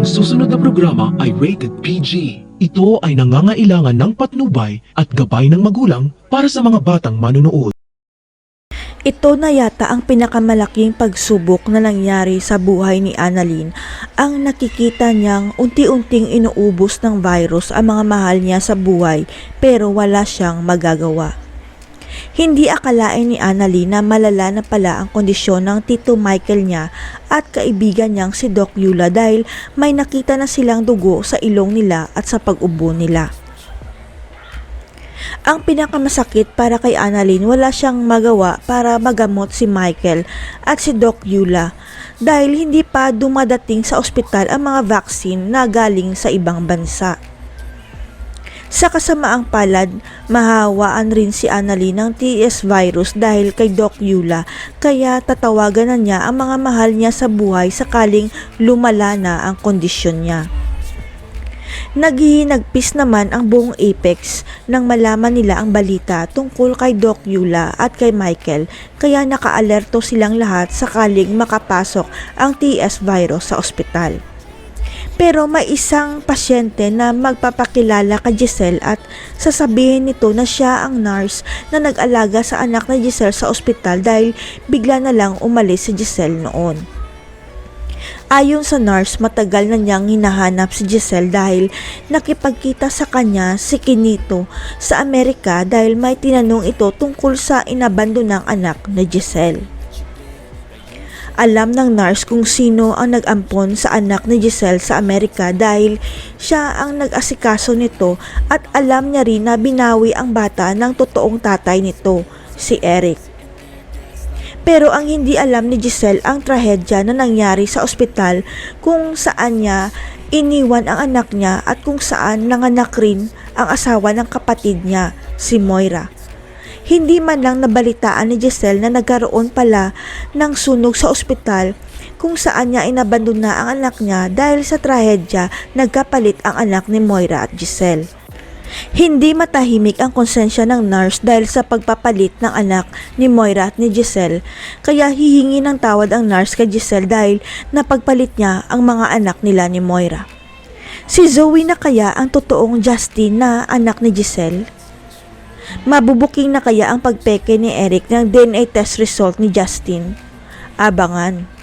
Ang susunod na programa ay rated PG. Ito ay nangangailangan ng patnubay at gabay ng magulang para sa mga batang manunood. Ito na yata ang pinakamalaking pagsubok na nangyari sa buhay ni Annalyn ang nakikita niyang unti-unting inuubos ng virus ang mga mahal niya sa buhay pero wala siyang magagawa. Hindi akalain ni Annalyn na malala na pala ang kondisyon ng Tito Michael niya at kaibigan niyang si Doc Yula dahil may nakita na silang dugo sa ilong nila at sa pag-ubo nila. Ang pinakamasakit para kay Annalyn, wala siyang magawa para magamot si Michael at si Doc Yula dahil hindi pa dumadating sa ospital ang mga vaccine na galing sa ibang bansa. Sa kasamaang palad, mahawaan rin si Annalyn ng TS virus dahil kay Doc Yula kaya tatawagan na niya ang mga mahal niya sa buhay sakaling lumala na ang kondisyon niya. Naghihinagpis naman ang buong Apex nang malaman nila ang balita tungkol kay Doc Yula at kay Michael kaya nakaalerto silang lahat sakaling makapasok ang TS virus sa ospital. Pero may isang pasyente na magpapakilala kay Giselle at sasabihin nito na siya ang nurse na nag-alaga sa anak na Giselle sa ospital dahil bigla na lang umalis si Giselle noon. Ayon sa nurse, matagal na niyang hinahanap si Giselle dahil nakipagkita sa kanya si Kinito sa Amerika dahil may tinanong ito tungkol sa inabando ng anak na Giselle. Alam ng nurse kung sino ang nag-ampon sa anak ni Giselle sa Amerika dahil siya ang nag-asikaso nito at alam niya rin na binawi ang bata ng totoong tatay nito, si Eric. Pero ang hindi alam ni Giselle ang trahedya na nangyari sa ospital kung saan niya iniwan ang anak niya at kung saan nanganak rin ang asawa ng kapatid niya, si Moira. Hindi man lang nabalitaan ni Giselle na nagkaroon pala ng sunog sa ospital kung saan niya inabandona ang anak niya dahil sa trahedya nagkapalit ang anak ni Moira at Giselle. Hindi matahimik ang konsensya ng nurse dahil sa pagpapalit ng anak ni Moira at ni Giselle, kaya hihingi ng tawad ang nurse kay Giselle dahil napagpalit niya ang mga anak nila ni Moira. Si Zoe na kaya ang totoong Justin na anak ni Giselle? Mabubuking na kaya ang pagpeke ni Eric ng DNA test result ni Justin? Abangan.